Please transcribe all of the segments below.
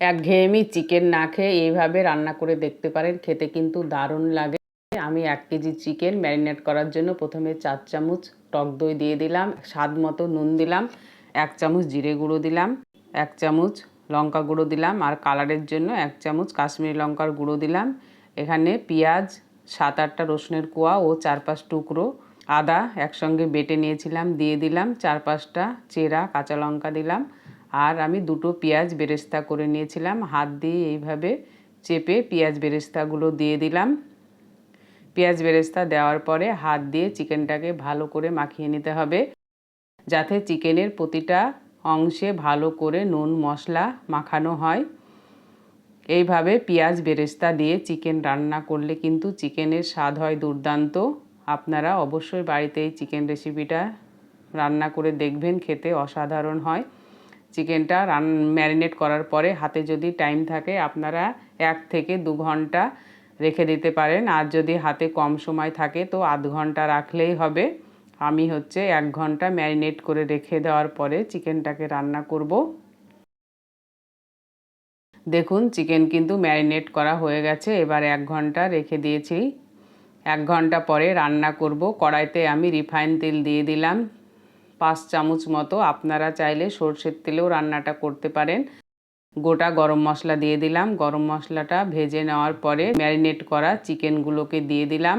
একঘেয়েমি চিকেন না খেয়ে এইভাবে রান্না করে দেখতে পারেন, খেতে কিন্তু দারুণ লাগে। আমি এক কেজি চিকেন ম্যারিনেট করার জন্য প্রথমে চার চামচ টক দই দিয়ে দিলাম, স্বাদ মতো নুন দিলাম, এক চামচ জিরে গুঁড়ো দিলাম, এক চামচ লঙ্কা গুঁড়ো দিলাম আর কালারের জন্য এক চামচ কাশ্মীরি লঙ্কার গুঁড়ো দিলাম। এখানে পেঁয়াজ, সাত আটটা রসুনের কোয়া ও চার পাঁচ টুকরো আদা একসঙ্গে বেটে নিয়েছিলাম, দিয়ে দিলাম চার পাঁচটা চেরা কাঁচা লঙ্কা দিলাম। আর আমি দুটো পেঁয়াজ বেরেস্তা করে নিয়েছিলাম। হাত দিয়ে এইভাবে চেপে পেঁয়াজ বেরেস্তাগুলো দিয়ে দিলাম। পেঁয়াজ বেরেস্তা দেওয়ার পরে হাত দিয়ে চিকেনটাকে ভালো করে মাখিয়ে নিতে হবে। যাতে চিকেনের প্রতিটা অংশে ভালো করে নুন, মশলা মাখানো হয়। এইভাবে পেঁয়াজ বেরেস্তা দিয়ে চিকেন রান্না করলে কিন্তু চিকেনের স্বাদ হয় দুর্দান্ত। আপনারা অবশ্যই বাড়িতে এই চিকেন রেসিপিটা রান্না করে দেখবেন, খেতে অসাধারণ হয়। চিকেনটা রান, ম্যারিনেট করার পরে হাতে যদি টাইম থাকে আপনারা এক থেকে দু ঘণ্টা রেখে দিতে পারেন। আর যদি হাতে কম সময় থাকে তো আধ ঘণ্টা রাখলেই হবে। আমি হচ্ছে এক ঘণ্টা ম্যারিনেট করে রেখে দেওয়ার পরে চিকেনটাকে রান্না করব। দেখুন, চিকেন কিন্তু ম্যারিনেট করা হয়ে গেছে। এবার এক ঘণ্টা রেখে দিয়েছি। এক ঘণ্টা পরে রান্না করব। কড়াইতে আমি রিফাইন তেল দিয়ে দিলাম। পাঁচ চামচ মতো আপনারা চাইলে সর্ষের তেলেও রান্নাটা করতে পারেন। গোটা গরম মশলা দিয়ে দিলাম। গরম মশলাটা ভেজে নেওয়ার পরে ম্যারিনেট করা চিকেনগুলোকে দিয়ে দিলাম।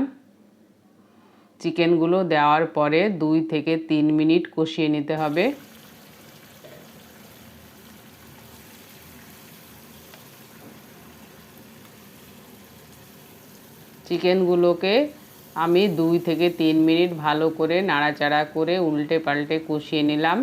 চিকেনগুলো দেওয়ার পরে দুই থেকে তিন মিনিট কষিয়ে নিতে হবে। চিকেনগুলোকে আমি দুই থেকে তিন মিনিট ভালো করে নাড়াচাড়া করে উল্টে পাল্টে কষিয়ে নিলাম।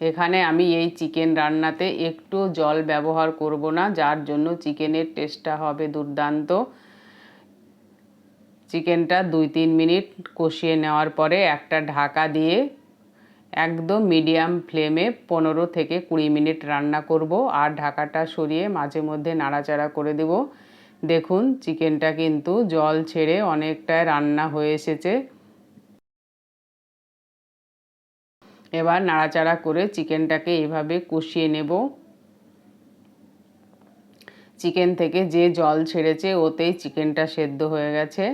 এখানে আমি এই চিকেন রান্নাতে একটু জল ব্যবহার করব না, যার জন্য চিকেনের টেস্টটা হবে দুর্দান্ত। চিকেনটা দুই তিন মিনিট কষিয়ে নেওয়ার পরে একটা ঢাকা দিয়ে একদম মিডিয়াম ফ্লেমে পনেরো থেকে কুড়ি মিনিট রান্না করব আর ঢাকাটা সরিয়ে মাঝে মধ্যে নাড়াচাড়া করে দেব। দেখুন, চিকেনটা কিন্তু জল ছেড়ে অনেকটাই রান্না হয়ে এসেছে। এবার নাড়াচাড়া করে চিকেনটাকে এভাবে কষিয়ে নেব। চিকেন থেকে যে জল ছেড়েছে, ওতেই চিকেনটা সেদ্ধ হয়ে গেছে।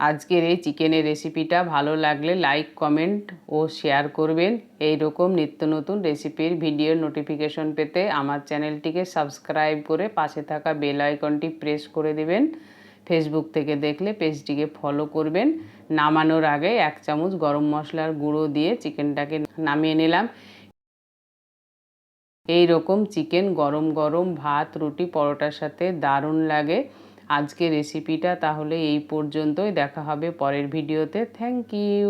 আজকের এই চিকেনের রেসিপিটা ভালো লাগলে লাইক, কমেন্ট ও শেয়ার করবেন। এই রকম নিত্য নতুন রেসিপির ভিডিওর নোটিফিকেশন পেতে আমার চ্যানেলটিকে সাবস্ক্রাইব করে পাশে থাকা বেল আইকনটি প্রেস করে দিবেন। ফেসবুক থেকে দেখলে পেজটিকে ফলো করবেন। নামানোর আগে এক চামচ গরম মশলার গুঁড়ো দিয়ে চিকেনটাকে নামিয়ে নিলাম। এই রকম চিকেন গরম গরম ভাত, রুটি, পরোটার সাথে দারুণ লাগে। আজকে রেসিপিটা তাহলে এই পর্যন্তই। দেখা হবে পরের ভিডিওতে থ্যাংক ইউ